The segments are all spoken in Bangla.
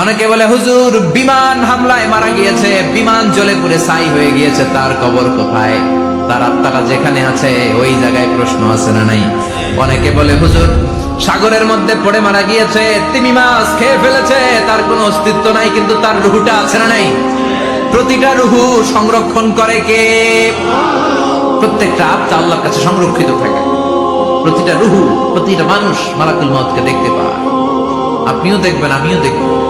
অনেকে বলে, হুজুর, বিমান হামলায় মারা গিয়েছে, বিমান জ্বলে পুড়ে ছাই হয়ে গিয়েছে, তার কবর কোথায়? তার আত্মাটা যেখানে আছে, ওই জায়গায় প্রশ্ন আছে না নাই? অনেকে বলে, হুজুর, সাগরের মধ্যে পড়ে মারা গিয়েছে, তিমি মাছ খেয়ে ফেলেছে, তার কোনো অস্তিত্ব নাই, কিন্তু তার রুহুটা আছে না নাই? প্রতিটা রুহু সংরক্ষণ করে কে? প্রত্যেকটা আত্মা আল্লাহর কাছে সংরক্ষিত থাকে। প্রতিটা রুহু, প্রতিটা মানুষ মালাকুল মতকে দেখতে পায়। আপনিও দেখবেন, আমিও দেখব।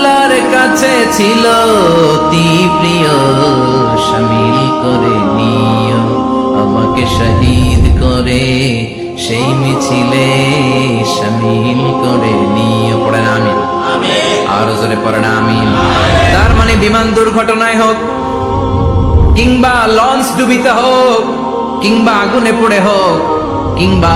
কাছে ছিল অতি প্রিয়। শামিল করে নিও, আমাকে শহীদ করে। সেই মিছিলে শামিল করে নিও। পড়েন আমিন। আরও জোরে পড়েন আমিন। তার মানে বিমান দুর্ঘটনায় হোক, কিংবা লঞ্চ ডুবিতে হোক, কিংবা আগুনে পড়ে হোক, কিংবা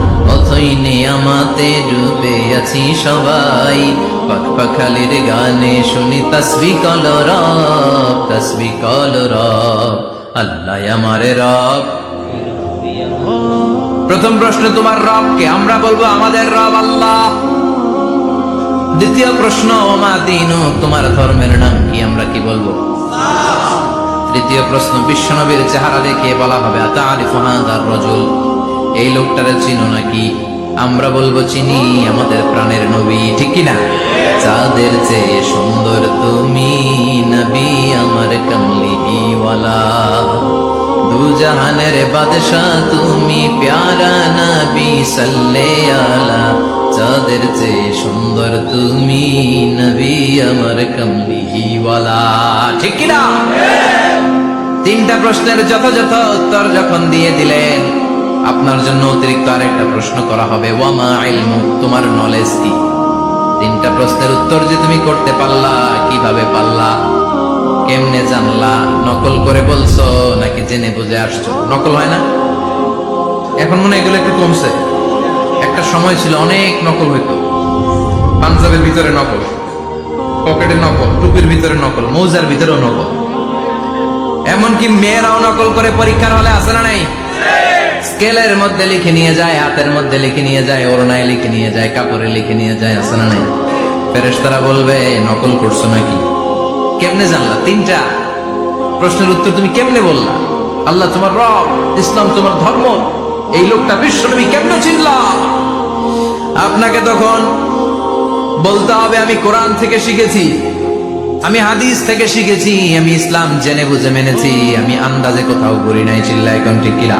অথই আমাতে ডুবে আছি সবাই। পাখ পাখালির গানে শুনি তসবি কল রব, তসবি কল রব। আল্লাহ রব। প্রথম প্রশ্ন, তোমার রবকে আমরা বলব আমাদের রব আল্লাহ। দ্বিতীয় প্রশ্ন, ওমা দিনু, তোমার ধর্মের নাম কি আমরা কি বলব? তৃতীয় প্রশ্ন, বিশ্বনবীর চেহারা দেখে বলা হবে, আতারিফ হাদার রজুল। এই লোকটারে চিনো নাকি? আমরা বলব চিনি, আমাদের প্রাণের নবী, ঠিক কিনা? চাঁদের চেয়ে সুন্দর তুমি নবী, আমার কমলিওয়ালা দু জাহানের বাদশাহ তুমি প্যারা নবী সাল্লে আলা চাঁদের চেয়ে সুন্দর তুমি নবী, আমার কমলিওয়ালা ঠিক কিনা? তিনটা প্রশ্নের যথাযথ উত্তর যখন দিয়ে দিলেন আপনার জন্য অতিরিক্ত আরেকটা প্রশ্ন করা হবে, ওয়ামা ইলমু? তোমার নলেজ কি? তিনটা প্রশ্নের উত্তর যে তুমি করতে পারলা, কীভাবে পারলা, কেমনে জানলা, নকল করে বলছো নাকি জেনে বুঝে আসছো? নকল হয় না? এখন মনে এগুলো একটু কমছে। একটা সময় ছিল অনেক নকল হইতো। পাঞ্জাবের ভিতরে নকল, পকেটে নকল, টুপির ভিতরে নকল, মৌজার ভিতরেও নকল। এমনকি মেয়েরাও নকল করে পরীক্ষার হলে আসে না নাই? স্কেলের মধ্যে লিখে নিয়ে যায়, হাতের মধ্যে লিখে নিয়ে যায় ওরনায় লিখে নিয়ে যায়, কাপড়ে লিখে নিয়ে যায় আসে না নাই? ফেরেশতারা বলবে, নকল করছ নাকি? কেমনে জানলা? তিনটা। প্রশ্নের উত্তর তুমি কেমনে বললা? আল্লাহ তোমার রব, ইসলাম তোমার ধর্ম, এই লোকটা বিশ্বনবী কেমনে চিনলা? আপনাকে তখন বলতে হবে, আমি কোরআন থেকে শিখেছি, আমি হাদিস থেকে শিখেছি, আমি ইসলাম জেনে বুঝে মেনেছি, আমি আন্দাজে কোথাও করি নাই চিল্লা এখন ঠিক কিরা।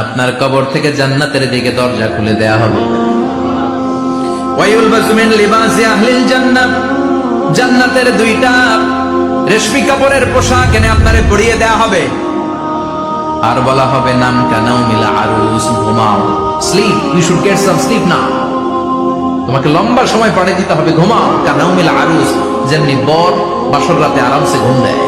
আপনার কবর থেকে জান্নাতের দিকে দরজা খুলে দেয়া হবে। জান্নাতের দুইটা রেশমি কাপড়ের পোশাক এনে আপনারে পরিয়ে দেয়া হবে। আর বলা হবে নাম কানাও মিলা আরুস, ঘুমাও। Sleep, you should get some sleep না তোমাকে লম্বা সময় পাড়ে দিতে হবে, ঘুমাও। কানাও মিলা আরুস, যেমনি বর বাসর রাতে আরামসে ঘুম দেয়।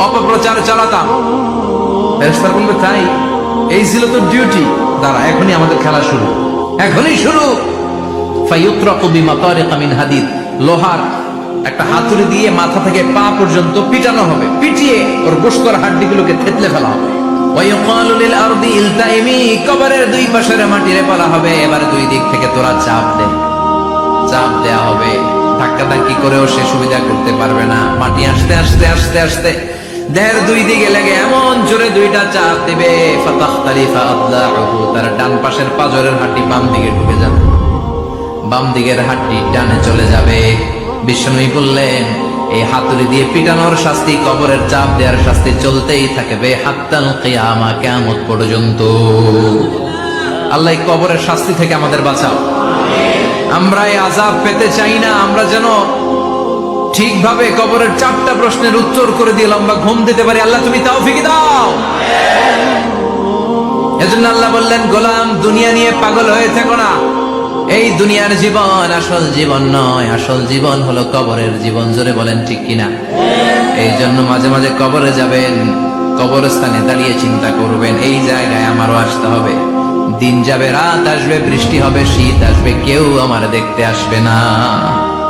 অপপ্রচার চালাতাম। ফেরেশতারা বলবে, তাই? এই ছিল তো ডিউটি দাঁড়া, এখনই আমাদের খেলা শুরু। এখনই শুরু। হাদিদ। লোহার একটা হাতুড়ি দিয়ে মাথা থেকে পা পর্যন্ত পিটানো হবে। পিটিয়ে ওর গোস্তর থেতলে ফেলা হবে। এবার দুই দিক থেকে তোরা চাপ চাপ হবে। ধাক্কা ধাক্কি করেও সে সুবিধা করতে পারবে না। মাটি আসতে আসতে আসতে আসতে। দেহের দুই দিকে লেগে এমন জোরে দুইটা চাপ দিবে। আদলাহু, তার ডান পাশের পাজরের হাড্ডি বাম দিকে ঢুকে যাবে। বাম দিকের হাড্ডি ডানে চলে যাবে। বিষ্ণুই বললেন, এই হাতুড়ি দিয়ে পিটানোর শাস্তি, কবরের চাপ দেওয়ার শাস্তি চলতেই থাকবে হাত্তাল কিয়ামা, কিয়ামত পর্যন্ত। আল্লাহ কবরের শাস্তি থেকে আমাদের বাঁচাও। আমরা এই আজাব পেতে চাই না, আমরা যেন ঠিকভাবে কবরের চারটা প্রশ্নের উত্তর করে দিয়ে লম্বা ঘুম দিতে পারি। আল্লাহ, তুমি তাও ফিকে দাও। এজন্য আল্লাহ বললেন, গোলাম, দুনিয়া নিয়ে পাগল হয়ে থেকো না। এই দুনিয়ার জীবন আসল জীবন নয়। আসল জীবন হলো কবরের জীবন। জোরে বলেন, ঠিক কিনা? এই জন্য মাঝে মাঝে কবরে যাবেন, কবরস্থানে দাঁড়িয়ে চিন্তা করবেন, এই জায়গায় আমারও আসতে হবে। দিন যাবে, রাত আসবে, বৃষ্টি হবে, শীত আসবে, কেউ আমার দেখতে আসবে না।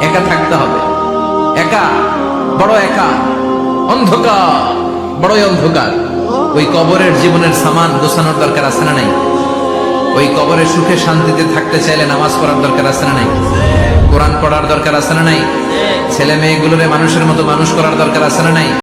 একা থাকতে হবে। একা, বড় একা, অন্ধকার, বড়ই অন্ধকার। ওই কবরের জীবনের সামান গোছানোর দরকার আছে না নাই? ওই কবরের সুখে শান্তিতে থাকতে চাইলে নামাজ পড়ার দরকার আছে না নাই? কোরআন পড়ার দরকার আছে না নাই? ছেলে মেয়েগুলোরে মানুষের মতো মানুষ করার দরকার আছে না নাই?